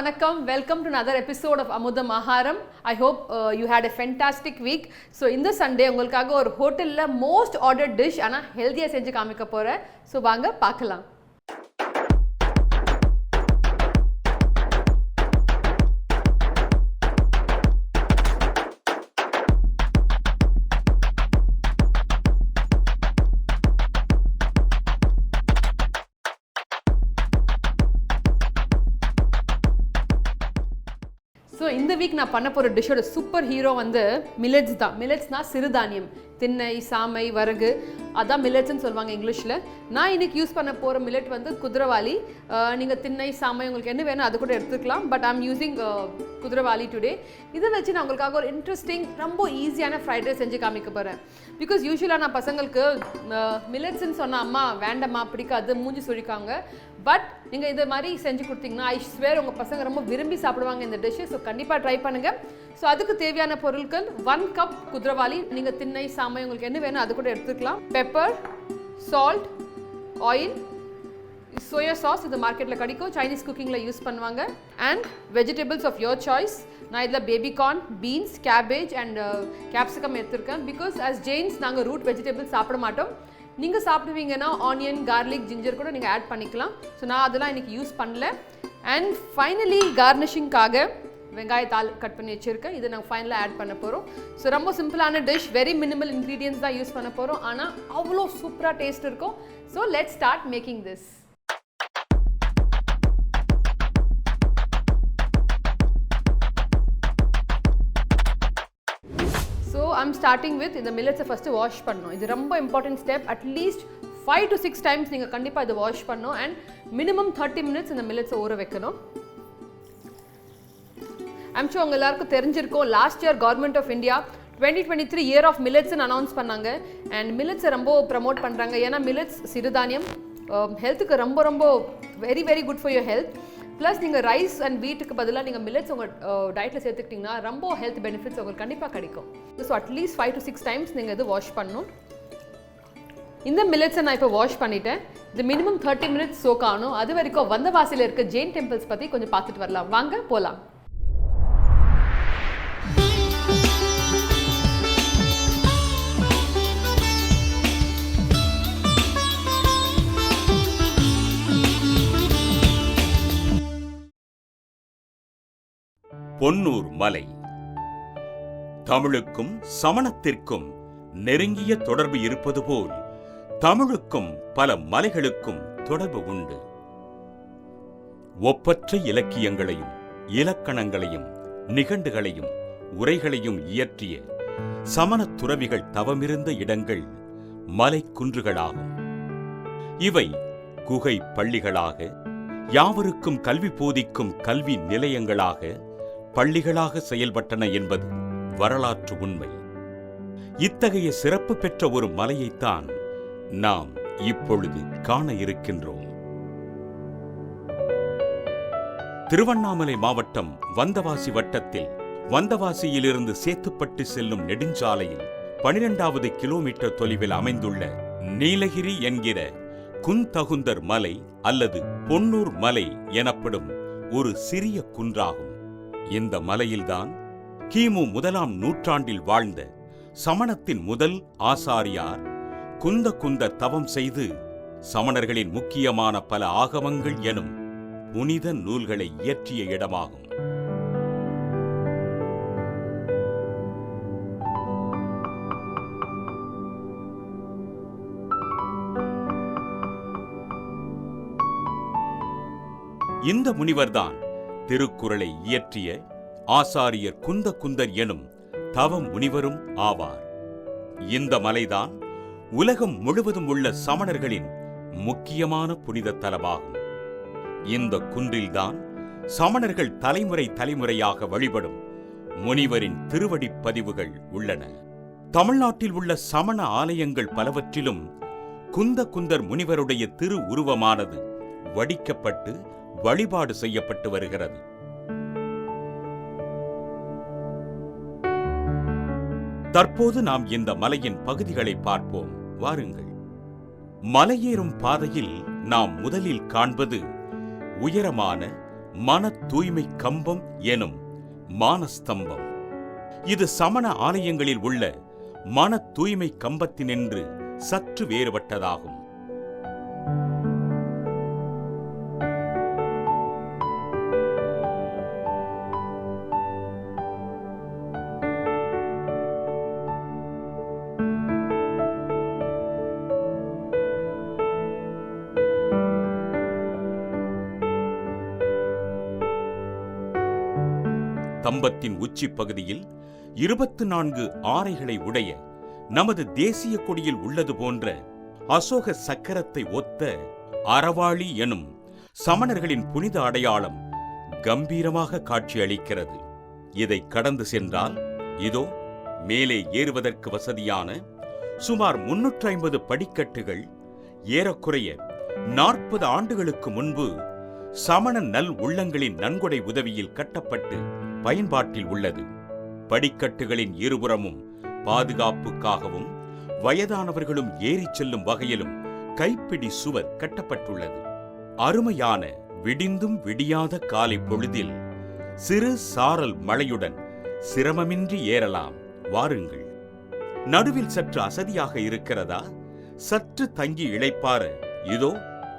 வணக்கம். Welcome to another episode of Amudham Aaharam I hope you had a fantastic week so இந்த Sunday உங்களுக்காக ஒரு ஹோட்டலில் most order dish ஆனால் ஹெல்த்தியாக செஞ்சு காமிக்க போகிறேன் ஸோ வாங்க பார்க்கலாம். ஸோ இந்த வீக் நான் பண்ண போகிற டிஷ்ஷோட சூப்பர் ஹீரோ வந்து மில்லட்ஸ் தான். மில்லட்ஸ்னால் சிறுதானியம். திண்ணை சாமை வரகு. அதான் மில்லட்ஸ்னு சொல்லுவாங்க இங்கிலீஷில். நான் இன்றைக்கி யூஸ் பண்ண போகிற மில்லட் வந்து குதிரவாளி நீங்கள் திண்ணை சாமை உங்களுக்கு என்ன வேணும் அது கூட எடுத்துக்கலாம். But I'm using kuthiraivali today இதை வச்சு நான் உங்களுக்காக ஒரு இன்ட்ரெஸ்டிங் ரொம்ப ஈஸியான ஃப்ரைட் ரைஸ் செஞ்சு காமிக்க போகிறேன் பிகாஸ் யூஸ்வலாக நான் பசங்களுக்கு மில்லட்ஸ்ன்னு சொன்னால் அம்மா வேண்டாம்மா பிடிக்காது மூஞ்சி சுழிக்காங்க. பட் நீங்கள் இது மாதிரி செஞ்சு கொடுத்தீங்கன்னா ஐ ஸ்வேர் உங்கள் பசங்க ரொம்ப விரும்பி சாப்பிடுவாங்க இந்த டிஷ்ஷு ஸோ கண்டிப்பாக ட்ரை பண்ணுங்கள் ஸோ அதுக்கு தேவையான பொருட்கள் ஒன் கப் குதிரவாளி நீங்கள் திண்ணை சாமை உங்களுக்கு என்ன வேணும் அது கூட எடுத்துக்கலாம். Pepper salt oil soya sauce இது மார்க்கெட்டில் கிடைக்கும். சைனீஸ் குக்கிங்கில் யூஸ் பண்ணுவாங்க. And vegetables of your choice நான் இதில் baby corn beans cabbage and capsicum எடுத்திருக்கேன். பிகாஸ் அஸ் ஜெயின்ஸ் நாங்கள் ரூட் வெஜிடபிள்ஸ் சாப்பிட மாட்டோம். நீங்கள் சாப்பிடுவீங்கன்னா ஆனியன் கார்லிக் ஜிஞ்சர் கூட நீங்கள் ஆட் பண்ணிக்கலாம். ஸோ நான் அதெல்லாம் இன்றைக்கி யூஸ் பண்ணல. அண்ட் ஃபைனலி கார்னிஷிங்காக வெங்காயத்தாள் கட் பண்ணி வச்சுருக்கேன். இதை நாங்கள் ஃபைனலாக ஆட் பண்ண போகிறோம் ஸோ ரொம்ப சிம்பிளான டிஷ் வெரி மினிமல் இன்க்ரீடியன்ஸ் தான் யூஸ் பண்ண போகிறோம் ஆனால் அவ்வளோ சூப்பராக டேஸ்ட் இருக்கும். So let start making this I'm starting with இந்த மில்லட்ஸை ஃபஸ்ட்டு வாஷ் பண்ணணும். இது ரொம்ப important step at least five to six times நீங்கள் கண்டிப்பாக இதை வாஷ் பண்ணணும். அண்ட் மினிமம் தேர்ட்டி மினிட்ஸ் இந்த மில்லட்ஸை ஊற வைக்கணும். ஐம் ஷோ எல்லாருக்கும் தெரிஞ்சிருக்கும். Last year government of India twenty twenty three year of மில்லட்ஸ்னு announce பண்ணாங்க. அண்ட் மில்லட்ஸை ரொம்ப ப்ரமோட் பண்ணுறாங்க ஏன்னா மில்லட்ஸ் சிறுதானியம் um, ஹெல்த்துக்கு ரொம்ப ரொம்ப very very good for your health plus நீங்கள் ரைஸ் அண்ட் வீட்டுக்கு பதிலாக நீங்கள் மில்லட்ஸ் உங்கள் டயட்டில் சேர்த்துக்கிட்டிங்கன்னா ரொம்ப ஹெல்த் பெனிஃபிட்ஸ் உங்களுக்கு கண்டிப்பாக கிடைக்கும். So at least five to six times நீங்கள் இது வாஷ் பண்ணணும். இந்த மில்லட்ஸை நான் இப்போ வாஷ் பண்ணிட்டேன். இது மினிமம் தேர்ட்டி மினிட்ஸ் சோக் ஆகணும். அது வரைக்கும் வந்த வாசியில் இருக்க ஜெயின் டெம்பிள்ஸ் பற்றி கொஞ்சம் பார்த்துட்டு வரலாம். வாங்க போகலாம் பொன்னூர் மலை. தமிழுக்கும் சமணத்திற்கும் நெருங்கிய தொடர்பு இருப்பது போல் தமிழுக்கும் பல மலைகளுக்கும் தொடர்பு உண்டு. ஒப்பற்ற இலக்கியங்களையும் இலக்கணங்களையும் நிகண்டுகளையும் உரைகளையும் இயற்றிய சமணத் துறவிகள் தவமிருந்த இடங்கள் மலைக்குன்றுகளாகும் இவை குகை பள்ளிகளாக யாவருக்கும் கல்வி போதிக்கும் கல்வி நிலையங்களாக பள்ளிகளாக செயல்பட்டன என்பது வரலாற்று உண்மை. இத்தகைய சிறப்பு பெற்ற ஒரு மலையைத்தான் நாம் இப்பொழுது காண இருக்கின்றோம். திருவண்ணாமலை மாவட்டம் வந்தவாசி வட்டத்தில் வந்தவாசியிலிருந்து சேத்துப்பட்டு செல்லும் நெடுஞ்சாலையில் பனிரெண்டாவது கிலோமீட்டர் தொலைவில் அமைந்துள்ள நீலகிரி என்கிற குந்தகுந்தர் மலை அல்லது பொன்னூர் மலை எனப்படும் ஒரு சிறிய குன்றாகும். இந்த மலையில்தான் கிமு முதலாம் நூற்றாண்டில் வாழ்ந்த சமணத்தின் முதல் ஆசாரியார் குந்த குந்த தவம் செய்து சமணர்களின் முக்கியமான பல ஆகமங்கள் எனும் புனித நூல்களை இயற்றிய இடமாகும். இந்த முனிவர்தான் திருக்குறளை இயற்றிய ஆசாரியர் குந்த குந்தர் எனும் தவம் முனிவரும் ஆவார். இந்த மலைதான் உலகம் முழுவதும் உள்ள சமணர்களின் முக்கியமான புனித தலமாகும். இந்த குன்றில்தான் சமணர்கள் தலைமுறை தலைமுறையாக வழிபடும் முனிவரின் திருவடிப் பதிவுகள் உள்ளன. தமிழ்நாட்டில் உள்ள சமண ஆலயங்கள் பலவற்றிலும் குந்த குந்தர் முனிவருடைய திரு உருவமானது வடிக்கப்பட்டு வழிபாடு செய்யப்பட்டு வருகிறது. தற்போது நாம் இந்த மலையின் பகுதிகளை பார்ப்போம். வாருங்கள். மலையேறும் பாதையில் நாம் முதலில் காண்பது உயரமான மன தூய்மை கம்பம் எனும் மானஸ்தம்பம். இது சமண ஆலயங்களில் உள்ள மன தூய்மை கம்பத்தினின்று சற்று வேறுபட்டதாகும். கம்பத்தின் உச்சி பகுதியில் இருபத்து நான்கு ஆரைகளை உடைய நமது தேசிய கொடியில் உள்ளது போன்ற அசோக சக்கரத்தை ஒத்த அறவாளி எனும் சமணர்களின் புனித அடையாளம் கம்பீரமாக காட்சியளிக்கிறது. இதை கடந்து சென்றால் இதோ மேலே ஏறுவதற்கு வசதியான சுமார் முன்னூற்றி ஐம்பது படிக்கட்டுகள் ஏறக்குறைய நாற்பது ஆண்டுகளுக்கு முன்பு சமண நல் உள்ளங்களின் நன்கொடை உதவியில் கட்டப்பட்டு பயன்பாட்டில் உள்ளது. படிக்கட்டுகளின் இருபுறமும் பாதுகாப்புக்காகவும் வயதானவர்களும் ஏறிச் செல்லும் வகையிலும் கைப்பிடி சுவர் கட்டப்பட்டுள்ளது. அருமையான விடிந்தும் விடியாத காலை பொழுதில் சிறு சாரல் மழையுடன் சிரமமின்றி ஏறலாம். வாருங்கள். நடுவில் சற்று அசதியாக இருக்கிறதா? சற்று தங்கி இழைப்பார இதோ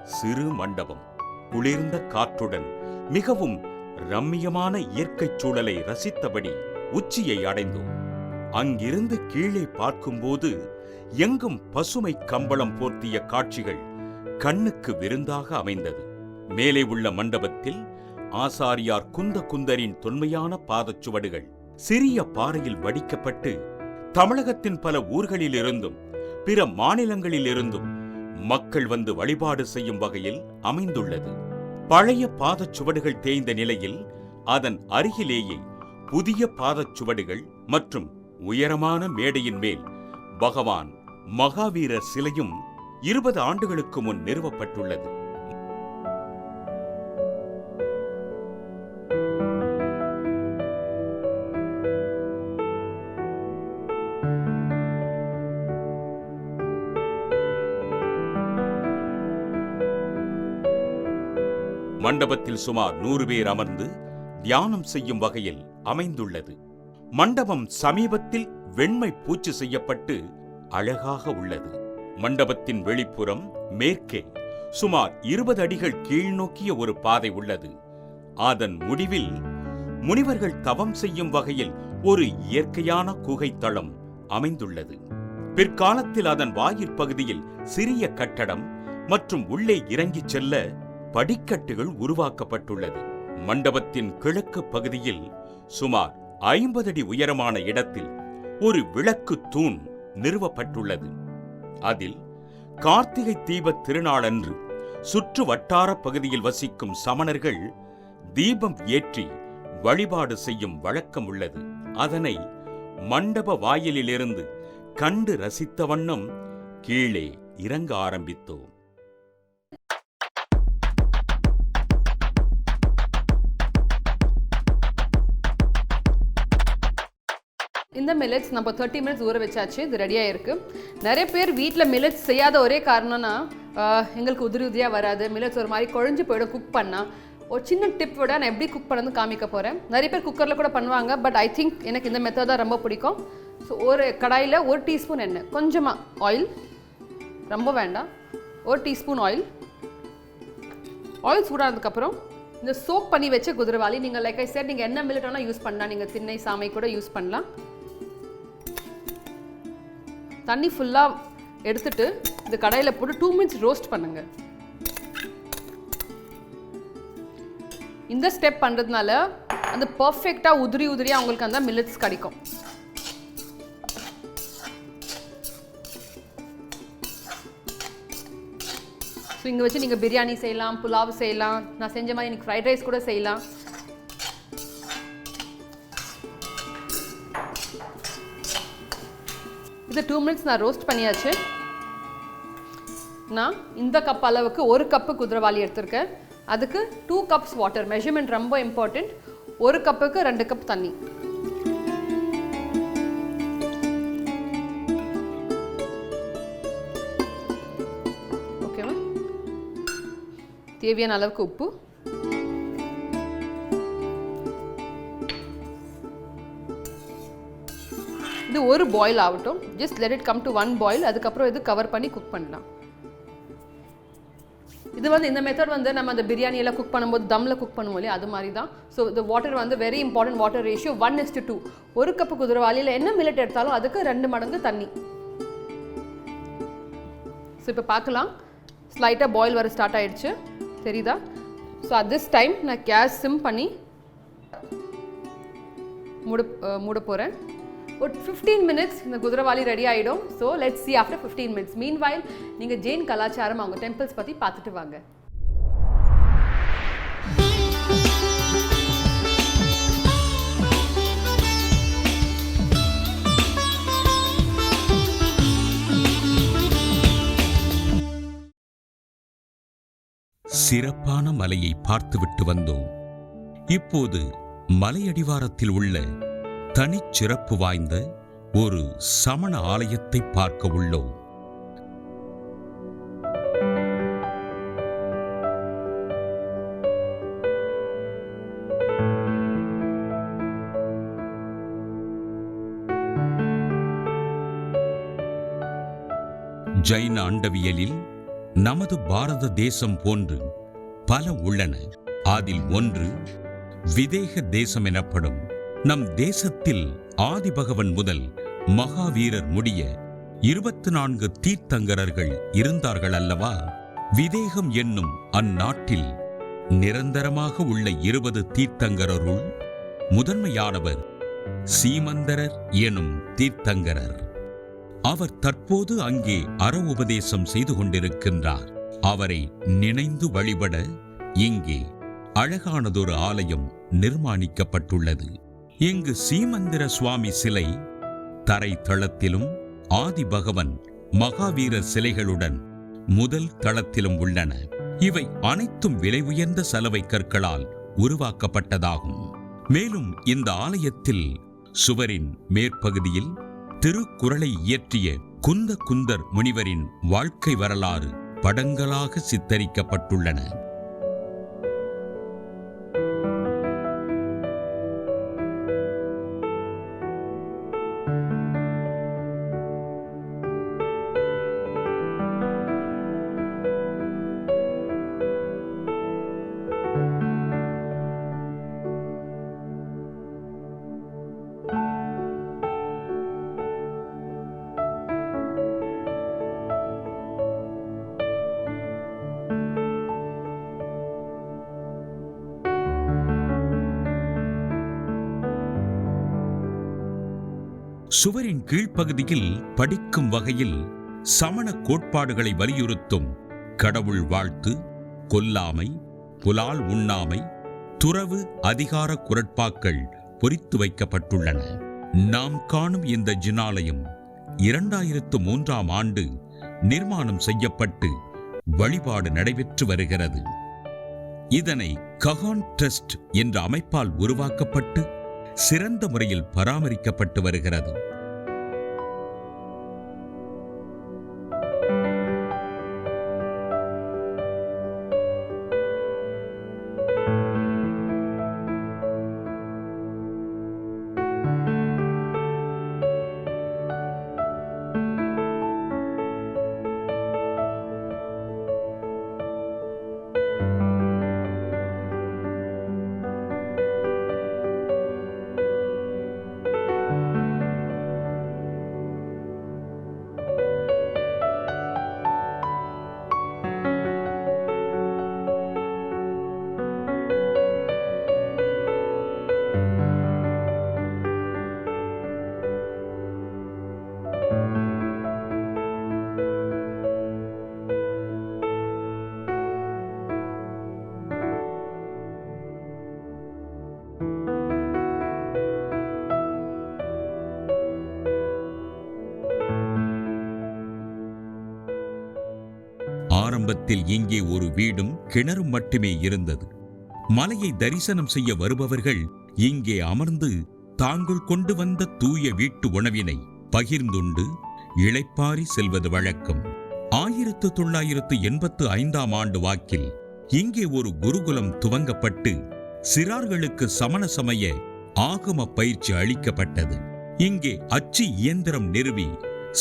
சிறு மண்டபம். குளிர்ந்த காற்றுடன் மிகவும் ரம்மியமான இயற்கைச் சூழலை ரசித்தபடி உச்சியை அடைந்தோம். அங்கிருந்து கீழே பார்க்கும்போது எங்கும் பசுமை கம்பளம் போர்த்திய காட்சிகள் கண்ணுக்கு விருந்தாக அமைந்தது. மேலே உள்ள மண்டபத்தில் ஆசாரியார் குந்த குந்தரின் தொன்மையான பாதச்சுவடுகள் சிறிய பாறையில் வடிக்கப்பட்டு தமிழகத்தின் பல ஊர்களிலிருந்தும் பிற மாநிலங்களிலிருந்தும் மக்கள் வந்து வழிபாடு செய்யும் வகையில் அமைந்துள்ளது. பழைய பாதச்சுவடுகள் தேய்ந்த நிலையில் அதன் அருகிலேயே புதிய பாதச்சுவடுகள் மற்றும் உயரமான மேடையின் மேல் பகவான் மகாவீரர் சிலையும் இருபது ஆண்டுகளுக்கு முன் நிறுவப்பட்டுள்ளது. மண்டபத்தில் சுமார் நூறு பேர் அமர்ந்து தியானம் செய்யும் வகையில் அமைந்துள்ளது. மண்டபம் சமீபத்தில் வெண்மை பூச்சு செய்யப்பட்டு அழகாக உள்ளது. மண்டபத்தின் வெளிப்புறம் மேற்கே சுமார் இருபது அடிகள் கீழ்நோக்கிய ஒரு பாதை உள்ளது. அதன் முடிவில் முனிவர்கள் தவம் செய்யும் வகையில் ஒரு இயற்கையான குகைத்தளம் அமைந்துள்ளது. பிற்காலத்தில் அதன் வாயிற்பகுதியில் சிறிய கட்டடம் மற்றும் உள்ளே இறங்கிச் செல்ல படிக்கட்டுகள் உருவாக்கப்பட்டுள்ளது. மண்டபத்தின் கிழக்கு பகுதியில் சுமார் ஐம்பது அடி உயரமான இடத்தில் ஒரு விளக்கு தூண் நிறுவப்பட்டுள்ளது. அதில் கார்த்திகை தீபத் திருநாளன்று சுற்று வட்டார பகுதியில் வசிக்கும் சமணர்கள் தீபம் ஏற்றி வழிபாடு செய்யும் வழக்கம் உள்ளது. அதனை மண்டப வாயிலிலிருந்து கண்டு ரசித்த வண்ணம் கீழே இறங்க ஆரம்பித்தோம். இந்த மில்லட்ஸ் நம்ம தேர்ட்டி மினிட்ஸ் ஊற வச்சாச்சு இது ரெடியாக இருக்குது நிறைய பேர் வீட்டில் மில்லட்ஸ் செய்யாத ஒரே காரணம்னா எங்களுக்கு உதிரி உதிரியாக வராது. மில்லட்ஸ் ஒரு மாதிரி குழஞ்சு போயிடும் குக் பண்ணால் ஒரு சின்ன டிப் விட நான் எப்படி குக் பண்ணது காமிக்க போகிறேன் நிறைய பேர் குக்கரில் கூட பண்ணுவாங்க பட் ஐ திங்க் எனக்கு இந்த மெத்தட் தான் ரொம்ப பிடிக்கும். ஸோ ஒரு கடாயில் ஒரு டீஸ்பூன் எண்ணெய். கொஞ்சமாக ஆயில் ரொம்ப வேண்டாம். ஒரு டீஸ்பூன் ஆயில் ஆயில் சூடானதுக்கப்புறம் இந்த சோப் பண்ணி வச்ச குதிரவாளி நீங்கள் லைக் ஐ said நீங்கள் என்ன மில்லட் வேணால் யூஸ் பண்ணலாம். நீங்கள் திண்ணை சாமை கூட யூஸ் பண்ணலாம். தண்ணி ஃபுல்லாக எடுத்துட்டு இந்த கடையில் போட்டு டூ மினிட்ஸ் ரோஸ்ட் பண்ணுங்க. இந்த ஸ்டெப் பண்ணுறதுனால அந்த பர்ஃபெக்டாக உதிரி உதிரியாக அவங்களுக்கு அந்த மில்லட்ஸ் கிடைக்கும். ஸோ இங்கே வச்சு நீங்கள் பிரியாணி செய்யலாம் புலாவ் செய்யலாம். நான் செஞ்ச மாதிரி எனக்கு ஃப்ரைட் ரைஸ் கூட செய்யலாம். இது டூ மினிட்ஸ் நான் ரோஸ்ட் பண்ணியாச்சு. நான் இந்த கப் அளவுக்கு ஒரு கப்பு குதிரைவாளி எடுத்திருக்கேன். அதுக்கு டூ கப்ஸ் வாட்டர் மெஷர்மெண்ட் ரொம்ப இம்பார்ட்டண்ட் ஒரு கப்புக்கு ரெண்டு கப் தண்ணி. ஓகேவா தேவையான அளவுக்கு உப்பு. இது ஒரு பாயில் ஆகட்டும். Just let it come to one boil அதுக்கப்புறம் இது கவர் பண்ணி குக் பண்ணலாம். இது வந்து இந்த மெத்தட் வந்து நம்ம அந்த பிரியாணி எல்லாம் குக் பண்ணும்போது தம்மில் குக் பண்ணுவோம் இல்லையா? அது மாதிரி தான் ஸோ இந்த வாட்டர் வந்து very important water ratio one is two ஒரு கப்பு குதிரவாளியில் என்ன மில்லட் எடுத்தாலும் அதுக்கு ரெண்டு மடங்கு தண்ணி. ஸோ இப்போ பார்க்கலாம். ஸ்லைட்டாக பாயில் வர ஸ்டார்ட் ஆகிடுச்சு தெரியுதா? ஸோ அட் திஸ் டைம் நான் கேஸ் சிம் பண்ணி மூட மூட போகிறேன் ஒரு ஃபிஃப்டீன் மினிட்ஸ் இந்த குதிரவாளி ரெடி ஆகிடும் so let's see after fifteen minutes meanwhile நீங்கள் ஜெயின் கலாச்சாரம் அவங்க டெம்பிள்ஸ் பற்றி பார்த்துட்டு வாங்க. சிறப்பான மலையை பார்த்துவிட்டு வந்தோம். இப்போது மலையடிவாரத்தில் உள்ள தனிச்சிறப்பு வாய்ந்த ஒரு சமண ஆலயத்தை பார்க்க உள்ளோம். ஜைன அண்டவியலில் நமது பாரத தேசம் போன்று பல உள்ளன. அதில் ஒன்று விதேக தேசம் எனப்படும். நம் தேசத்தில் ஆதிபகவன் முதல் மகாவீரர் முடிய இருபத்து நான்கு தீர்த்தங்கரர்கள் இருந்தார்கள் அல்லவா விதேகம் என்னும் அந்நாட்டில் நிரந்தரமாக உள்ள இருபது தீர்த்தங்கரருள் முதன்மையானவர் சீமந்தரர் எனும் தீர்த்தங்கரர். அவர் தற்போது அங்கே அற உபதேசம் செய்து கொண்டிருக்கின்றார். அவரை நினைந்து வழிபட இங்கே அழகானதொரு ஆலயம் நிர்மாணிக்கப்பட்டுள்ளது. இங்கு சீமந்திர சுவாமி சிலை தரை தளத்திலும் ஆதி பகவன் மகாவீரர் சிலைகளுடன் முதல் தளத்திலும் உள்ளன. இவை அனைத்தும் விலை உயர்ந்த சலவை கற்களால் உருவாக்கப்பட்டதாகும். மேலும் இந்த ஆலயத்தில் சுவரின் மேற்பகுதியில் திருக்குறளை இயற்றிய குந்த குந்தர் முனிவரின் வாழ்க்கை வரலாறு படங்களாக சித்தரிக்கப்பட்டுள்ளன. சுவரின் கீழ்ப்பகுதியில் படிக்கும் வகையில் சமண கோட்பாடுகளை வலியுறுத்தும் கடவுள் வாழ்த்து கொல்லாமை புலால் உண்ணாமை துறவு அதிகார குரட்பாக்கள் பொறித்து வைக்கப்பட்டுள்ளன. நாம் காணும் இந்த ஜினாலயம் இரண்டாயிரத்து மூன்றாம் ஆண்டு நிர்மாணம் செய்யப்பட்டு வழிபாடு நடைபெற்று வருகிறது. இதனை ககான் ட்ரஸ்ட் என்ற அமைப்பால் உருவாக்கப்பட்டு சிறந்த முறையில் பராமரிக்கப்பட்டு வருகிறது. காலத்தில் இங்கே ஒரு வீடும் கிணறும் மட்டுமே இருந்தது. மலையை தரிசனம் செய்ய வருபவர்கள் இங்கே அமர்ந்து தாங்கள் கொண்டு வந்த தூய வீட்டு உணவினை பகிர்ந்துண்டு இளைப்பாரி செல்வது வழக்கம். ஆயிரத்து தொள்ளாயிரத்து எண்பத்து ஐந்தாம் ஆண்டு வாக்கில் இங்கே ஒரு குருகுலம் துவங்கப்பட்டு சிறார்களுக்கு சமண சமய ஆகம பயிற்சி அளிக்கப்பட்டது. இங்கே அச்சு இயந்திரம் நிறுவி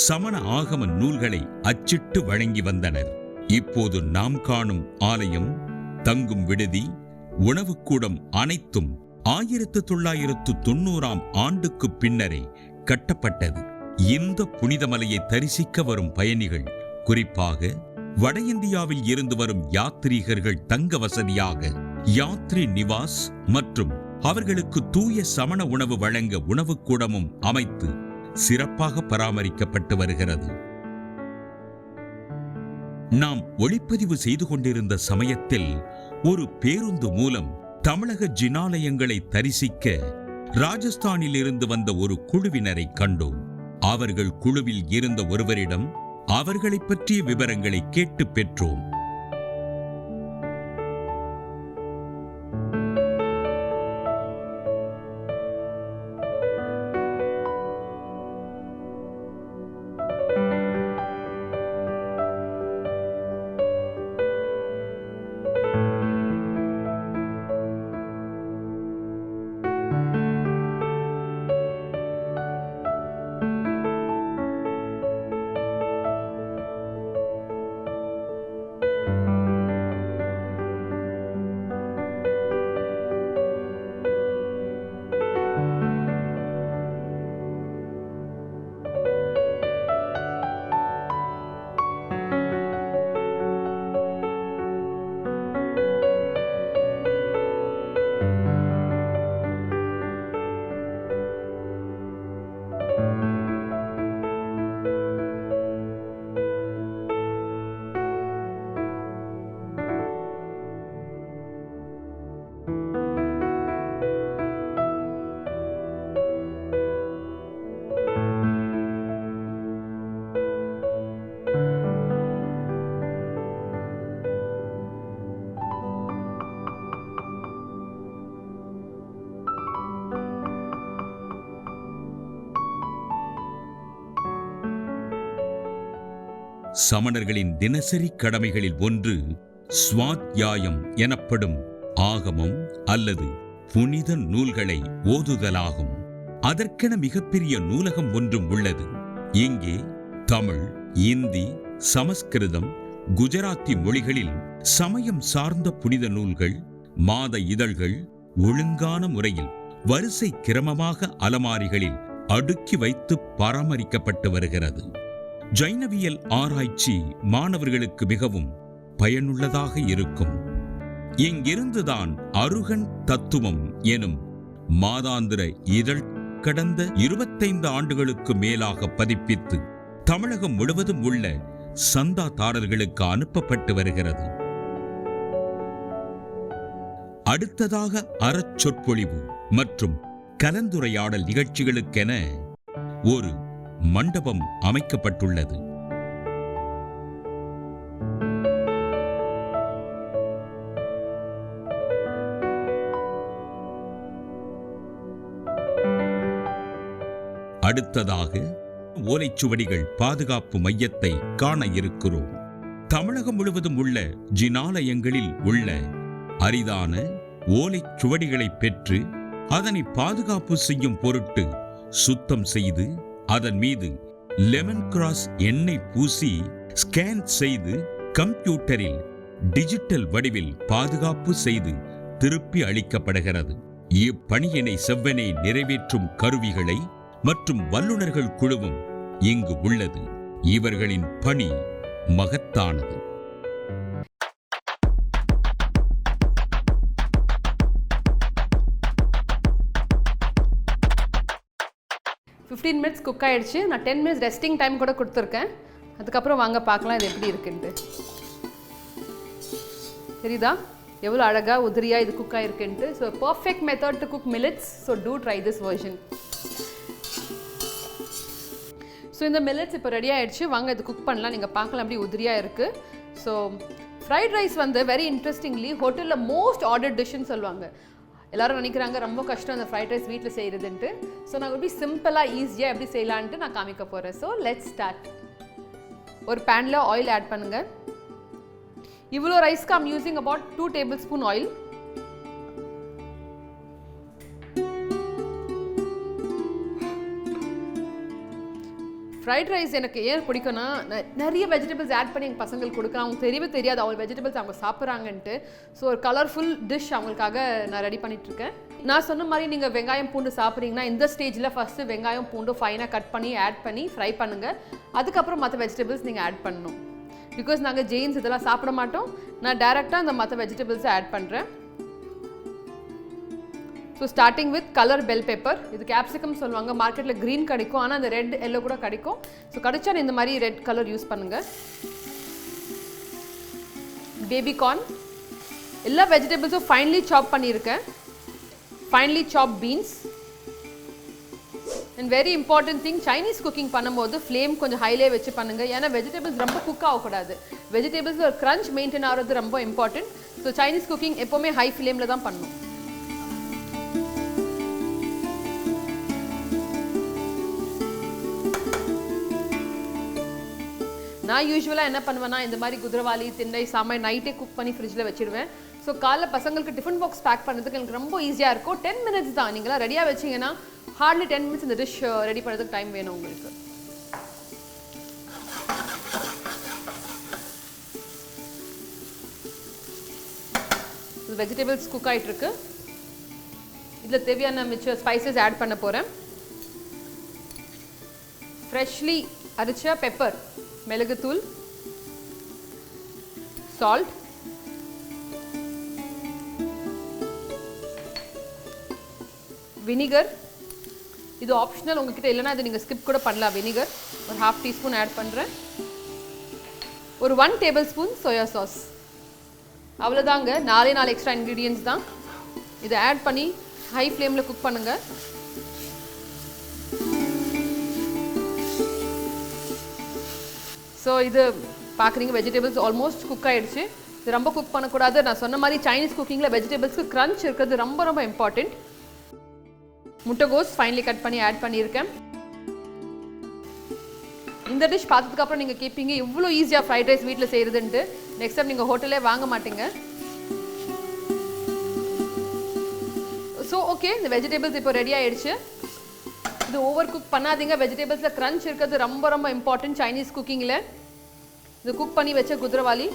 சமண ஆகம நூல்களை அச்சிட்டு வழங்கி வந்தனர். இப்போது நாம் காணும் ஆலயம் தங்கும் விடுதி உணவுக்கூடம் அனைத்தும் ஆயிரத்து தொள்ளாயிரத்து தொண்ணூறாம் ஆண்டுக்கு பின்னரே கட்டப்பட்டது. இந்த புனிதமலையை தரிசிக்க வரும் பயணிகள் குறிப்பாக வட இந்தியாவில் இருந்து வரும் யாத்ரீகர்கள் தங்க வசதியாக யாத்ரி நிவாஸ் மற்றும் அவர்களுக்கு தூய சமண உணவு வழங்க உணவுக்கூடமும் அமைத்து சிறப்பாக பராமரிக்கப்பட்டு வருகிறது. நாம் ஒளிப்பதிவு செய்து கொண்டிருந்த சமயத்தில் ஒரு பேருந்து மூலம் தமிழக ஜினாலயங்களை தரிசிக்க ராஜஸ்தானில் இருந்து வந்த ஒரு குழுவினரை கண்டோம். அவர்கள் குழுவில் இருந்த ஒருவரிடம் அவர்களைப் பற்றிய விவரங்களை கேட்டு பெற்றோம். சமணர்களின் தினசரி கடமைகளில் ஒன்று ஸ்வாத்யாயம் எனப்படும் ஆகமம் அல்லது புனித நூல்களை ஓதுதலாகும். அதற்கென மிகப்பெரிய நூலகம் ஒன்றும் உள்ளது. இங்கே தமிழ் இந்தி சமஸ்கிருதம் குஜராத்தி மொழிகளில் சமயம் சார்ந்த புனித நூல்கள் மாத இதழ்கள் ஒழுங்கான முறையில் வரிசை கிரமமாக அலமாரிகளில் அடுக்கி வைத்து பராமரிக்கப்பட்டு வருகிறது. ஜைனவியல் ஆராய்ச்சி மாணவர்களுக்கு மிகவும் பயனுள்ளதாக இருக்கும். இங்கிருந்துதான் அருகன் தத்துவம் எனும் மாதாந்திர இதழ் கடந்த இருபத்தைந்து ஆண்டுகளுக்கு மேலாக பதிப்பித்து தமிழகம் முழுவதும் உள்ள சந்தாதாரர்களுக்கு அனுப்பப்பட்டு வருகிறது. அடுத்ததாக அறச்சொற்பொழிவு மற்றும் கலந்துரையாடல் நிகழ்ச்சிகளுக்கென ஒரு மண்டபம் அமைக்கப்பட்டுள்ளது. அடுத்ததாக ஓலைச்சுவடிகள் பாதுகாப்பு மையத்தை காண இருக்கிறோம். தமிழகம் முழுவதும் உள்ள ஜினாலயங்களில் உள்ள அரிதான ஓலைச்சுவடிகளை பெற்று அதனை பாதுகாப்பு செய்யும் பொருட்டு சுத்தம் செய்து அதன் மீது லெமன் கிராஸ் எண்ணெய் பூசி ஸ்கேன் செய்து கம்ப்யூட்டரில் டிஜிட்டல் வடிவில் பாதுகாப்பு செய்து திருப்பி அளிக்கப்படுகிறது. இப்பணியினை செவ்வனே நிறைவேற்றும் கருவிகளை மற்றும் வல்லுநர்கள் குழுவும் இங்கு உள்ளது. இவர்களின் பணி மகத்தானது. ஃபிஃப்டீன் மினிட்ஸ் குக் ஆகிடுச்சு நான் டென் மினிட்ஸ் ரெஸ்டிங் டைம் கூட கொடுத்துருக்கேன். அதுக்கப்புறம் வாங்க பார்க்கலாம் இது எப்படி இருக்குன்ட்டு. தெரியுதா? எவ்வளோ அழகாக உதிரியாக இது cook ஆகிருக்குன்ட்டு so perfect method to cook millets so do try this version so இந்த மில்லட்ஸ் இப்போ ரெடி ஆகிடுச்சு வாங்க இது குக் பண்ணலாம். நீங்கள் பார்க்கலாம் அப்படி உதிரியாக இருக்குது ஸோ ஃப்ரைட் ரைஸ் வந்து வெரி இன்ட்ரெஸ்டிங்லி ஹோட்டலில் மோஸ்ட் ஆர்டர் டிஷ்ஷுன்னு சொல்லுவாங்க. எல்லாரும் நினைக்கிறாங்க ரொம்ப கஷ்டம் அந்த ஃப்ரைட் ரைஸ் வீட்டில் செய்கிறதுன்ட்டு ஸோ நான் எப்படி சிம்பிளாக ஈஸியாக எப்படி செய்யலான்ட்டு நான் காமிக்க போகிறேன் ஸோ லெட் ஸ்டார்ட் ஒரு பேனில் ஆயில் ஆட் பண்ணுங்கள் இவ்வளோ ரைஸ்க்கு I'm using about two tablespoon oil fried rice எனக்கு ஏன் பிடிக்கும்னா நிறைய வெஜிடபிள்ஸ் ஆட் பண்ணி எங்கள் பசங்களுக்கு கொடுக்குறேன். அவங்க தெரியவே தெரியாது அவங்க வெஜிடபிள்ஸ் அவங்க சாப்பிட்றாங்கன்ட்டு. ஸோ ஒரு கலர்ஃபுல் டிஷ் அவங்களுக்காக நான் ரெடி பண்ணிகிட்ருக்கேன் நான் சொன்ன மாதிரி நீங்கள் வெங்காயம் பூண்டு சாப்பிட்றீங்கன்னா இந்த ஸ்டேஜில் ஃபஸ்ட்டு வெங்காயம் பூண்டு ஃபைனாக கட் பண்ணி ஆட் பண்ணி ஃப்ரை பண்ணுங்கள் அதுக்கப்புறம் மற்ற வெஜிடபிள்ஸ் நீங்கள் ஆட் பண்ணணும். பிகாஸ் நாங்கள் ஜெயின்ஸ் இதெல்லாம் சாப்பிட மாட்டோம். நான் டேரெக்டாக அந்த மற்ற வெஜிடபிள்ஸை ஆட் பண்ணுறேன் so starting with colour bell pepper இது கேப்சிகம் சொல்லுவாங்க. மார்க்கெட்டில் க்ரீன் கிடைக்கும். ஆனால் அந்த ரெட் எல்லோ கூட கிடைக்கும். ஸோ கிடைச்சா இந்த மாதிரி ரெட் கலர் யூஸ் பண்ணுங்கள் பேபி கார்ன் எல்லா வெஜிடபிள்ஸும் ஃபைன்லி சாப் பண்ணியிருக்கேன். Finely chop beans and very important thing Chinese cooking பண்ணும்போது ஃப்ளேம் கொஞ்சம் ஹைலே வச்சு பண்ணுங்கள் ஏன்னா வெஜிடபிள்ஸ் ரொம்ப குக் ஆகக்கூடாது. வெஜிடபிள்ஸ் ஒரு க்ரன்ச் மெயின்டைன் ஆகிறது ரொம்ப இம்பார்ட்டன்ட் ஸோ சைனீஸ் குக்கிங் எப்போவுமே ஹை ஃப்ளேமில் தான் பண்ணணும் நான் யூஸ்வலாக என்ன பண்ணுவேன்னா இந்த மாதிரி குதிரவாளி திண்டை சாமை நைட்டே குக் பண்ணி ஃப்ரிட்ஜில் வச்சிடுவேன் ஸோ காலைல பசங்களுக்கு டிஃபன் பாக்ஸ் பேக் பண்ணுறதுக்கு எனக்கு ரொம்ப ஈஸியாக இருக்கும். டென் மினிட்ஸ் தான். நீங்களாம் ரெடியாக வச்சீங்கன்னா ஹார்ட்லி டென் மினிட்ஸ் இந்த டிஷ் ரெடி uh, பண்ணுறதுக்கு டைம் வேணும் உங்களுக்கு. வெஜிடபிள்ஸ் குக் ஆயிட்டு இருக்கு இதில் தேவையான மிச்ச ஸ்பைசஸ் ஆட் பண்ண போகிறேன் ஃப்ரெஷ்லி அரிச்ச பெப்பர் மிளகுத்தூள் சால்ட் வினிகர் இது ஆப்ஷனல் உங்ககிட்ட இல்லைன்னா இது நீங்கள் ஸ்கிப் கூட பண்ணலாம். வினிகர் ஒரு ஹாஃப் டீஸ்பூன் ஆட் பண்ணுறேன் ஒரு one table spoon soya sauce அவ்வளோதாங்க நாலே நாலு எக்ஸ்ட்ரா இன்க்ரீடியன்ஸ் தான். இதை ஆட் பண்ணி ஹை ஃப்ளேமில் குக் பண்ணுங்கள் ஸோ இது பார்க்குறீங்க வெஜிடபிள்ஸ் ஆல்மோஸ்ட் குக் ஆகிடுச்சு இது ரொம்ப குக் பண்ணக்கூடாது. நான் சொன்ன மாதிரி சைனீஸ் குக்கிங்கில் வெஜிடபிள்ஸ்க்கு க்ரன்ச் இருக்கிறது ரொம்ப ரொம்ப இம்பார்ட்டண்ட் முட்டைகோஸ் ஃபைனலி கட் பண்ணி ஆட் பண்ணியிருக்கேன். இந்த டிஷ் பார்த்ததுக்கப்புறம் நீங்கள் கேட்பீங்க இவ்வளோ ஈஸியாக ஃப்ரைட் ரைஸ் வீட்டில் செய்கிறதுன்ட்டு நெக்ஸ்ட் டைம் நீங்கள் ஹோட்டலே வாங்க மாட்டீங்க. ஸோ ஓகே இந்த வெஜிடபிள்ஸ் இப்போ ரெடி ஆகிடுச்சு இது ஓவர் குக் பண்ணாதீங்க வெஜிடபிள்ஸில் க்ரன்ச் இருக்கிறது ரொம்ப ரொம்ப இம்பார்ட்டன்ட் சைனீஸ் குக்கிங்கில் இது குக் பண்ணி வச்ச குதிரவாளி.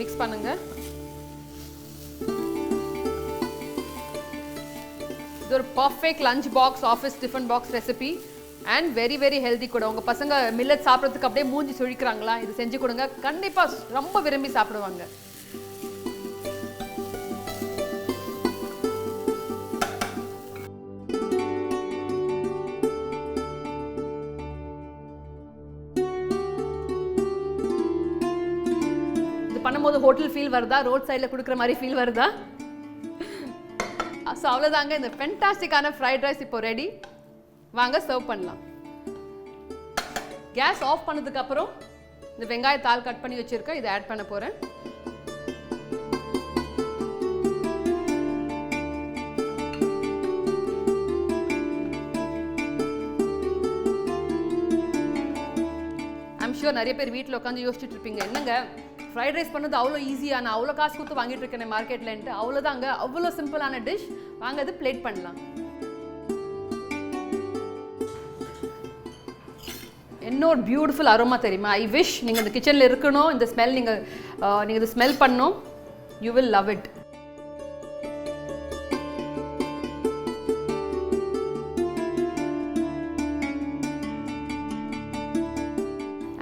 மிக்ஸ் பண்ணுங்க. இது ஒரு perfect lunch box office tiffin box recipe and very very healthy கூட. உங்க பசங்க மில்லட் சாப்பிட்றதுக்கு அப்படியே மூஞ்சி சுழிக்கிறாங்களா? இது செஞ்சு கொடுங்க. கண்டிப்பாக ரொம்ப விரும்பி சாப்பிடுவாங்க. இது பண்ணும்போது ஹோட்டல் ஃபீல் வருதா? ரோட் சைடில் கொடுக்குற மாதிரி ஃபீல் வருதா? ஸோ அவ்வளோதாங்க இந்த ஃபென்டாஸ்டிக்கான ஃப்ரைட் ரைஸ் இப்போ ரெடி வாங்க சர்வ் பண்ணலாம். கேஸ் ஆஃப் பண்ணதுக்கு அப்புறம் இந்த வெங்காய தாள் கட் பண்ணி வச்சிருக்கேன் இதை ஆட் பண்ண போகிறேன் ஐம் ஷூர் நிறைய பேர் வீட்டில் உட்காந்து யோசிச்சுட்டு இருப்பீங்க என்னங்க ஃப்ரைட் ரைஸ் பண்ணது அவ்வளோ ஈஸியாக நான் அவ்வளோ காசு கொடுத்து வாங்கிட்டு இருக்கேன் மார்க்கெட்லன்ட்டு அவ்வளோதாங்க அவ்வளோ சிம்பிளான டிஷ் வாங்க அது பிளேட் பண்ணலாம். இன்னொரு பியூட்டிஃபுல் அரோமா தெரியுமா? ஐ விஷ் நீங்கள் இந்த கிச்சனில் இருக்கணும் இந்த ஸ்மெல் நீங்கள் நீங்கள் இதை ஸ்மெல் பண்ணணும். You will love it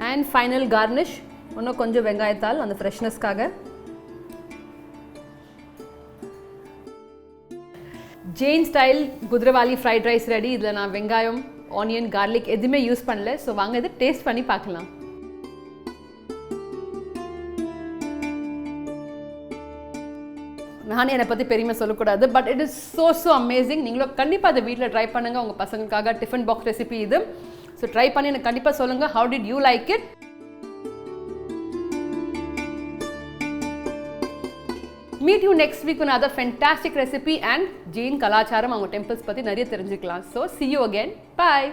and final garnish இன்னும் கொஞ்சம் வெங்காயத்தால் அந்த ஃப்ரெஷ்னஸ்க்காக Jain style kuthiraivali fried rice ready இதில் நான் வெங்காயம் ஆனியன் கார்லிக் எதுவுமே யூஸ் பண்ணல. ஸோ வாங்க இது டேஸ்ட் பண்ணி பார்க்கலாம். நானே என்னை பற்றி பெருமை சொல்லக்கூடாது but it is so so amazing நீங்களும் கண்டிப்பாக அதை வீட்டில் ட்ரை பண்ணுங்கள் உங்கள் பசங்களுக்காக டிஃபன் பாக்ஸ் ரெசிபி இது. ஸோ ட்ரை பண்ணி எனக்கு கண்டிப்பாக சொல்லுங்கள் how did you like it meet you next week one other fantastic recipe and Jain கலாச்சாரம் அவங்க டெம்பிள்ஸ் பற்றி நிறைய தெரிஞ்சுக்கலாம். So see you again bye